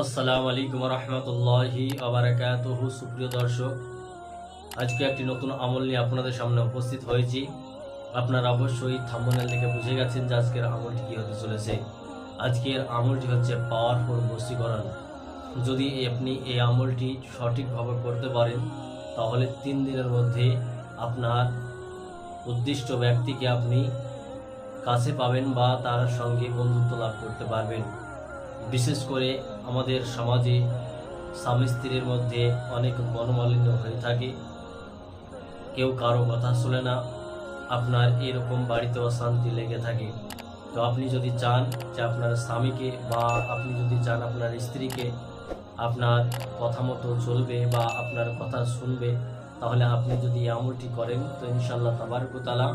আসসালামু আলাইকুম রহমতুল্লাহি আবরাকাতুহু সুপ্রিয় দর্শক, আজকে একটি নতুন আমল নিয়ে আপনাদের সামনে উপস্থিত হয়েছি। আপনারা অবশ্যই থাম্বনেল দেখে বুঝে গেছেন যে আজকের আমলটি কী হতে চলেছে। আজকের আমলটি হচ্ছে পাওয়ারফুল বশীকরণ। যদি আপনি এই আমলটি সঠিকভাবে করতে পারেন, তাহলে তিন দিনের মধ্যে আপনার উদ্দিষ্ট ব্যক্তিকে আপনি কাছে পাবেন বা তার সঙ্গে বন্ধুত্ব লাভ করতে পারবেন। বিশেষ করে আমাদের সমাজে স্বামী স্ত্রীর মধ্যে অনেক মনোমালিন্য হয়ে থাকে। কেউ কারও কথা শোনে না, আপনার এরকম বাড়িতে অশান্তি লেগে থাকে। তো আপনি যদি চান যে আপনার স্বামীকে বা আপনি যদি চান আপনার স্ত্রীকে আপনার কথা মতো চলবে বা আপনার কথা শুনবে, তাহলে আপনি যদি আমলটি করেন, তো ইনশাল্লাহ তাবারকুতালা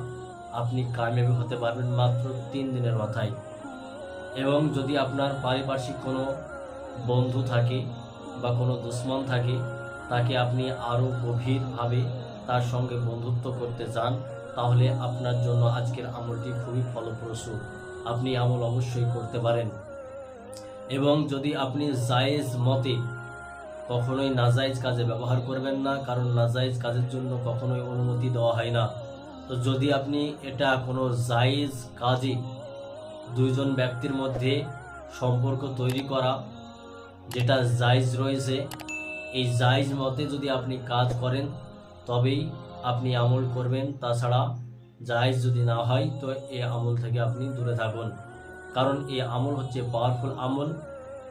আপনি কামিয়াবি হতে পারবেন মাত্র তিন দিনের মাথায়। এবং যদি আপনার পারিপার্শ্বিক কোনো বন্ধু থাকে বা কোনো দুশ্মন থাকে, তাকে আপনি আরও গভীরভাবে তার সঙ্গে বন্ধুত্ব করতে চান, তাহলে আপনার জন্য আজকের আমলটি খুবই ফলপ্রসূ। আপনি আমল অবশ্যই করতে পারেন। এবং যদি আপনি জায়েজ মতে কখনোই নাজায়েজ কাজে ব্যবহার করবেন না, কারণ নাজায়েজ কাজের জন্য কখনোই অনুমতি দেওয়া হয় না। তো যদি আপনি এটা কোনো জায়েজ কাজে দুইজন ব্যক্তির মধ্যে সম্পর্ক তৈরি করা, যেটা জায়জ রয়েছে। এই জায়জ মতে যদি আপনি কাজ করেন, তবেই আপনি আমল করবেন। তাছাড়া জায়জ যদি না হয়, তো এই আমল থেকে আপনি দূরে থাকুন। কারণ এই আমল হচ্ছে পাওয়ারফুল আমল।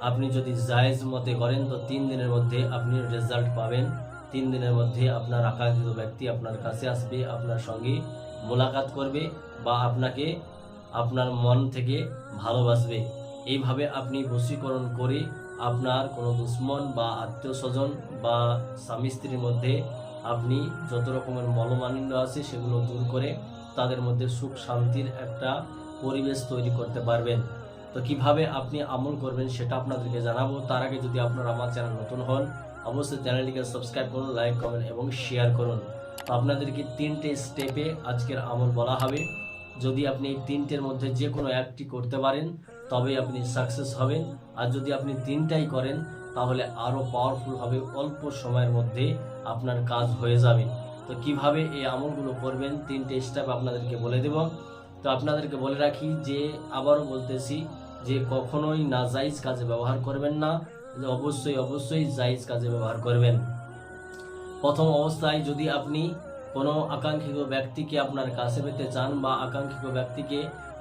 আপনি যদি জায়েজ মতে করেন, তো তিন দিনের মধ্যে আপনি রেজাল্ট পাবেন। তিন দিনের মধ্যে আপনার আকাঙ্ক্ষিত ব্যক্তি আপনার কাছে আসবে, আপনার সঙ্গে মোলাকাত করবে বা আপনাকে আপনার মন থেকে ভালোবাসবে। এইভাবে আপনি বশীকরণ করে আপনার কোনো দুশ্মন বা আত্মীয় স্বজন বা স্বামী স্ত্রীর মধ্যে আপনি যত রকমের মলমালিন্য আছে সেগুলো দূর করে তাদের মধ্যে সুখ শান্তির একটা পরিবেশ তৈরি করতে পারবেন। তো কীভাবে আপনি আমল করবেন সেটা আপনাদেরকে জানাব। তার আগে যদি আপনার আমার চ্যানেল নতুন হন, অবশ্যই চ্যানেলটিকে সাবস্ক্রাইব করুন, লাইক, কমেন্ট এবং শেয়ার করুন। তো আপনাদেরকে তিনটে স্টেপে আজকের আমল বলা হবে। যদি আপনি এই তিনটের মধ্যে যে কোনো একটি করতে পারেন, তবে আপনি সাকসেস হবেন। আর যদি আপনি তিনটাই করেন, তাহলে আরও পাওয়ারফুল হবে, অল্প সময়ের মধ্যে আপনার কাজ হয়ে যাবে। তো কীভাবে এই আমলগুলো করবেন, তিনটে স্টেপ আপনাদেরকে বলে দেব। তো আপনাদেরকে বলে রাখি যে, আবারও বলতেছি যে, কখনোই নাজাইজ কাজে ব্যবহার করবেন না অবশ্যই অবশ্যই জাইজ কাজে ব্যবহার করবেন। প্রথম অবস্থায় যদি আপনি কোনো আকাঙ্ক্ষিত ব্যক্তিকে আপনার কাছে পেতে চান বা আকাঙ্ক্ষিত ব্যক্তিকে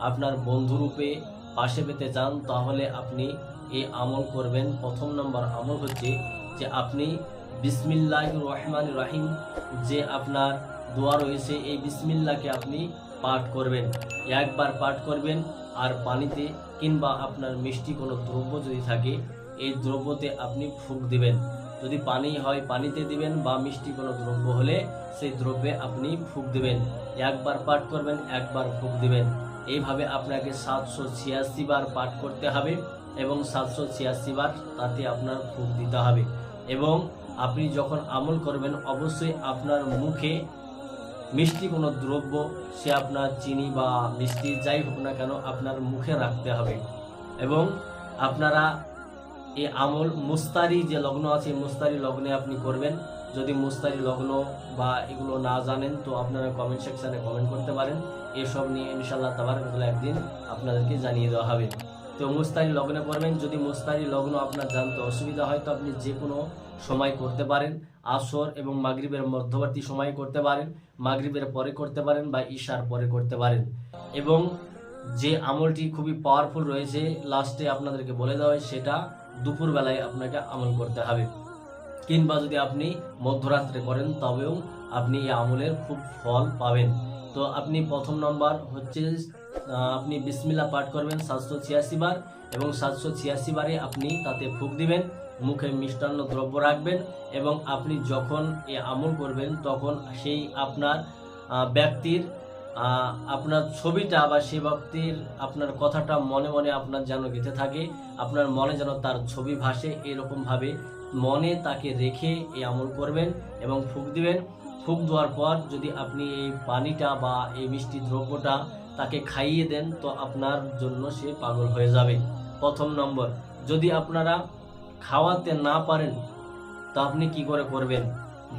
আপনার বন্ধুরূপে পাশে পেতে চান, তাহলে আপনি এই আমল করবেন। প্রথম নম্বর আমল হচ্ছে যে আপনি বিসমিল্লাহ রহমান রাহিম যে আপনার দোয়া রয়েছে, এই বিসমিল্লাকে আপনি পাঠ করবেন। একবার পাঠ করবেন আর পানিতে কিংবা আপনার মিষ্টি কোনো দ্রব্য যদি থাকে, এই দ্রব্যতে আপনি ফুক দিবেন। যদি পানি হয় পানিতে দিবেন বা মিষ্টি কোনো দ্রব্য হলে সেই দ্রব্যে আপনি ফুক দিবেন। একবার পাঠ করবেন, একবার ফুক দিবেন। এইভাবে আপনাকে সাতশো ছিয়াশি বার পাঠ করতে হবে এবং সাতশো ছিয়াশি বার তাতে আপনার ফুক দিতে হবে এবং আপনি যখন আমল করবেন, অবশ্যই আপনার মুখে মিষ্টি কোনো দ্রব্য, সে আপনার চিনি বা মিষ্টি যাই হোক না কেন আপনার মুখে রাখতে হবে এবং আপনারা এই আমল মুস্তারি যে লগ্ন আছে মুস্তারি লগ্নে আপনি করবেন। যদি মুস্তারি লগ্ন বা এগুলো না জানেন, তো আপনারা কমেন্ট সেকশানে কমেন্ট করতে পারেন। এসব নিয়ে ইনশাল্লাহ তাবার একদিন আপনাদেরকে জানিয়ে দেওয়া হবে। তো মুস্তারি লগ্নে করবেন। যদি মুস্তারি লগ্ন আপনার জানতে অসুবিধা হয়, তো আপনি যে কোনো সময় করতে পারেন। আসর এবং মাগরিবের মধ্যবর্তী সময় করতে পারেন। মাগরিবের পরে করতে পারেন বা ঈশার পরে করতে পারেন। এবং যে আমলটি খুবই পাওয়ারফুল রয়েছে লাস্টে আপনাদেরকে বলে দেওয়া হয়, সেটা দুপুরবেলায় আপনাকে আমল করতে হবে। কিংবা যদি আপনি মধ্যরাত্রে করেন, তবেও আপনি এই আমলের খুব ফল পাবেন। তো আপনি প্রথম নম্বর হচ্ছে আপনি বিসমিল্লা পাঠ করবেন সাতশো ছিয়াশি বার এবং সাতশো ছিয়াশি বারে আপনি তাতে ফুক দিবেন, মুখে মিষ্টান্ন দ্রব্য রাখবেন এবং আপনি যখন এ আমল করবেন, তখন সেই আপনার ব্যক্তির আপনার ছবিটা বা সে ব্যক্তির আপনার কথাটা মনে মনে আপনার যেন গেঁথে থাকে, আপনার মনে যেন তার ছবি ভাসে এরকম ভাবে মনে তাকে রেখে এই আমল করবেন এবং ফুক দিবেন। ফুক দেওয়ার পর যদি আপনি এই পানিটা বা এই মিষ্টি দ্রব্যটা তাকে খাইয়ে দেন, তো আপনার জন্য সে পাগল হয়ে যাবে। প্রথম নম্বর, যদি আপনারা খাওয়াতে না পারেন, তো আপনি কি করে করবেন?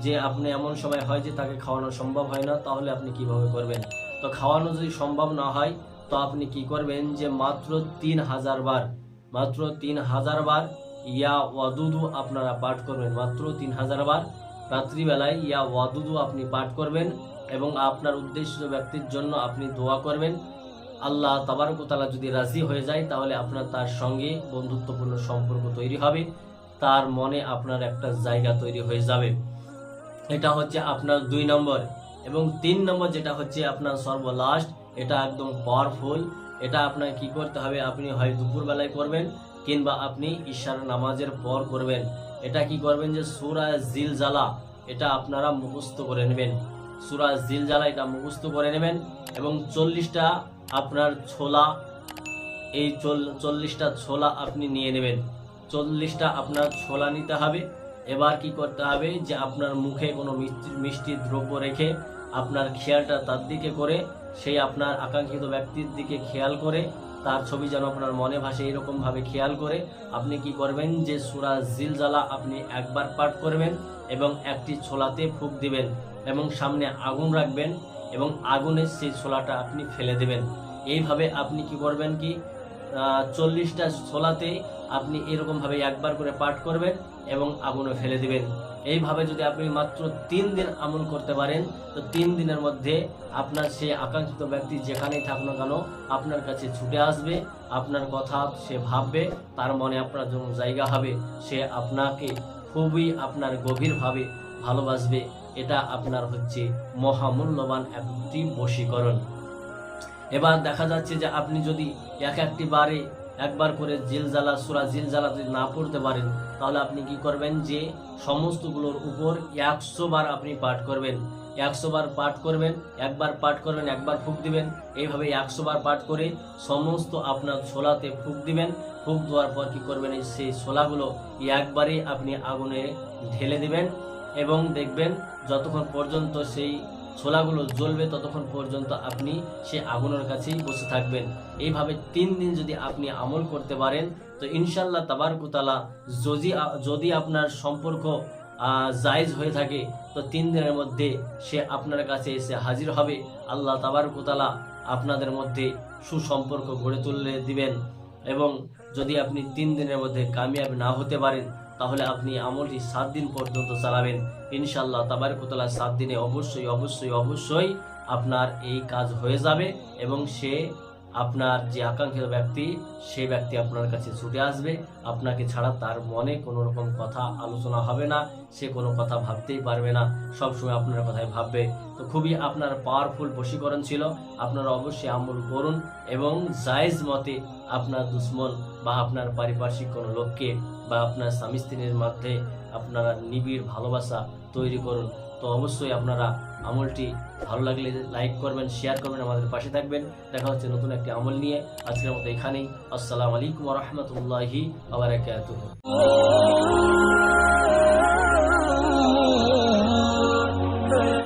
যে আপনি এমন সময় হয় যে তাকে খাওয়ানো সম্ভব হয় না, তাহলে আপনি কীভাবে করবেন? তো খাওয়ানো যদি সম্ভব না হয়, তো আপনি কি করবেন যে মাত্র তিন হাজার বার, মাত্র তিন হাজার বার ইয়া ওয়াদুদু আপনারা পাঠ করবেন। মাত্র তিন হাজার বার রাত্রিবেলায় ইয়া ওয়াদুদু আপনি পাঠ করবেন এবং আপনার উদ্দেশ্য ব্যক্তির জন্য আপনি দোয়া করবেন। আল্লাহ তাবারকতালা যদি রাজি হয়ে যায়, তাহলে আপনার তার সঙ্গে বন্ধুত্বপূর্ণ সম্পর্ক তৈরি হবে। তার মনে আপনার একটা জায়গা তৈরি হয়ে যাবে। এটা হচ্ছে আপনার দুই নম্বর। এবং তিন নম্বর যেটা হচ্ছে আপনার সর্বলাস্ট, এটা একদম পাওয়ারফুল এটা আপনার কি করতে হবে, আপনি হয় দুপুরবেলায় করবেন, কিংবা আপনি ঈশ্বর নামাজের পর করবেন। এটা কি করবেন যে সুরা জিল জ্বালা এটা আপনারা মুখস্থ করে নেবেন। সুরা জিল জ্বালা এটা মুখস্থ করে নেবেন এবং চল্লিশটা আপনার ছোলা, এই চল্লিশটা ছোলা আপনি নিয়ে নেবেন। চল্লিশটা আপনার ছোলা নিতে হবে। এবার কি করতে হবে যে আপনার মুখে কোনো মিষ্টি মিষ্টি দ্রব্য রেখে আপনার খেয়ালটা তার দিকে করে, সেই আপনার আকাঙ্ক্ষিত ব্যক্তির দিকে খেয়াল করে, তার ছবি যেন আপনার মনে ভাসে এরকম ভাবে খেয়াল করে। আপনি কি করবেন যে সুরা জিলজালা আপনি একবার পাঠ করবেন এবং একটি ছোলাতে ফুক দিবেন এবং সামনে আগুন রাখবেন এবং আগুনের সেই ছোলাটা আপনি ফেলে দেবেন। এইভাবে আপনি কি করবেন কি চল্লিশটা ছোলাতে আপনি এরকমভাবে একবার করে পাঠ করবেন এবং আগুনে ফেলে দিবেন। এইভাবে যদি আপনি মাত্র তিন দিন আমল করতে পারেন, তো তিন দিনের মধ্যে আপনার সেই আকাঙ্ক্ষিত ব্যক্তি যেখানেই থাক না কেন আপনার কাছে ছুটে আসবে, আপনার কথা সে ভাববে, তার মনে আপনার জন্য জায়গা হবে, সে আপনাকে খুবই আপনার গভীরভাবে ভালোবাসবে। এটা আপনার হচ্ছে মহামূল্যবান একটি বশীকরণ। এবার দেখা যাচ্ছে যে আপনি যদি এক একটি বারে একবার করে জিলজালা, সুরা জিলজালা যদি না পড়তে পারেন, তাহলে আপনি কি করবেন যে সমস্তগুলোর উপর একশো বার আপনি পাঠ করবেন। একশো বার পাঠ করবেন, একবার পাঠ করবেন একবার ফুক দিবেন। এইভাবে একশো বার পাঠ করে সমস্ত আপনার ছোলাতে ফুক দিবেন। ফুক দেওয়ার পর কি করবেন, এই সেই ছোলাগুলো একবারে আপনি আগুনে ঢেলে দিবেন এবং দেখবেন যতক্ষণ পর্যন্ত সেই ছোলাগুলো জ্বলবে ততক্ষণ পর্যন্ত আপনি সে আগুনের কাছেই বসে থাকবেন। এইভাবে তিন দিন যদি আপনি আমল করতে পারেন, তো ইনশাল্লাহ তাবারকুতালা যদি যদি আপনার সম্পর্ক জায়জ হয়ে থাকে, তো তিন দিনের মধ্যে সে আপনার কাছে এসে হাজির হবে। আল্লাহ তাবারকুতালা আপনাদের মধ্যে সুসম্পর্ক গড়ে তুলে দিবেন এবং যদি আপনি তিন দিনের মধ্যে কামিয়াব না হতে পারেন তাহলে আপনি আমলটি সাত দিন পর্যন্ত চালাবেন। ইনশাল্লাহ তাবারকুতলা সাত দিনে অবশ্যই অবশ্যই অবশ্যই আপনার এই কাজ হয়ে যাবে এবং সে আপনার যে আকাঙ্ক্ষিত ব্যক্তি সেই ব্যক্তি আপনার কাছে ছুটে আসবে। আপনাকে ছাড়া তার মনে কোনো রকম কথা, আলোচনা হবে না। সে কোনো কথা ভাবতেই পারবে না। সবসময় আপনার কথাই ভাববে। তো খুবই আপনার পাওয়ারফুল বশীকরণ ছিল। আপনারা অবশ্যই আমল করুন এবং জায়েজ মতে আপনার দুশ্মন বা আপনার পারিপার্শ্বিক কোনো লোককে বা আপনার স্বামী স্ত্রীর মধ্যে আপনারা নিবিড় ভালোবাসা তৈরি করুন, তো অবশ্যই আপনারা আমলটি ভালো লাগলে লাইক করবেন শেয়ার করবেন, আমাদের পাশে থাকবেন। দেখা হচ্ছে নতুন একটি আমল নিয়ে। আজকের মতো এখানেই। আসসালামু আলাইকুম রহমতুল্লাহি আবার